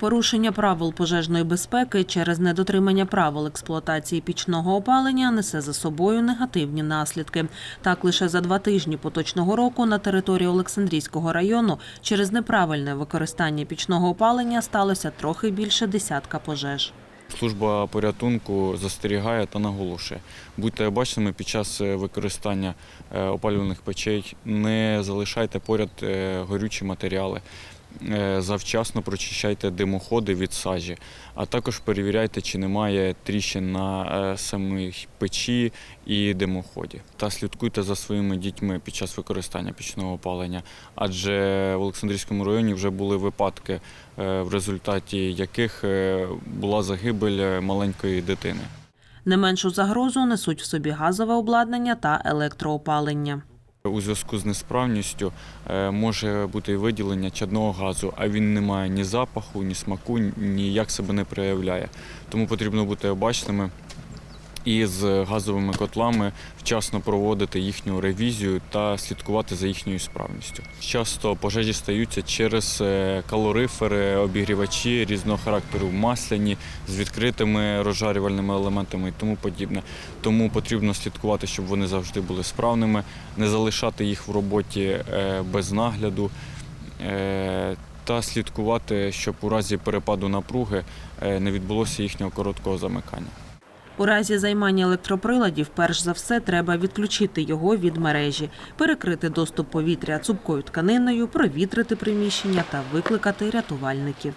Порушення правил пожежної безпеки через недотримання правил експлуатації пічного опалення несе за собою негативні наслідки. Так, лише за два тижні поточного року на території Олександрійського району через неправильне використання пічного опалення сталося трохи більше десятка пожеж. Служба порятунку застерігає та наголошує. Будьте обачними під час е, використання е, опалювальних печей, не залишайте поряд е, горючі матеріали. Е, Завчасно прочищайте димоходи від сажі, а також перевіряйте, чи немає тріщин на е, самій печі і димоході. Та слідкуйте за своїми дітьми під час використання пічного опалення, адже в Олександрійському районі вже були випадки, е, в результаті яких була загибель маленької дитини. Не меншу загрозу несуть в собі газове обладнання та електроопалення. У зв'язку з несправністю е, може бути виділення чадного газу, а він не має ні запаху, ні смаку, ніяк себе не проявляє. Тому потрібно бути обачними і з газовими котлами вчасно проводити їхню ревізію та слідкувати за їхньою справністю. Часто пожежі стаються через е, калорифери, обігрівачі різного характеру, масляні з відкритими розжарювальними елементами і тому подібне. Тому потрібно слідкувати, щоб вони завжди були справними, не залишати їх в роботі е, без нагляду. е, Та слідкувати, щоб у разі перепаду напруги не відбулося їхнього короткого замикання. У разі займання електроприладів, перш за все, треба відключити його від мережі, перекрити доступ повітря цупкою тканиною, провітрити приміщення та викликати рятувальників.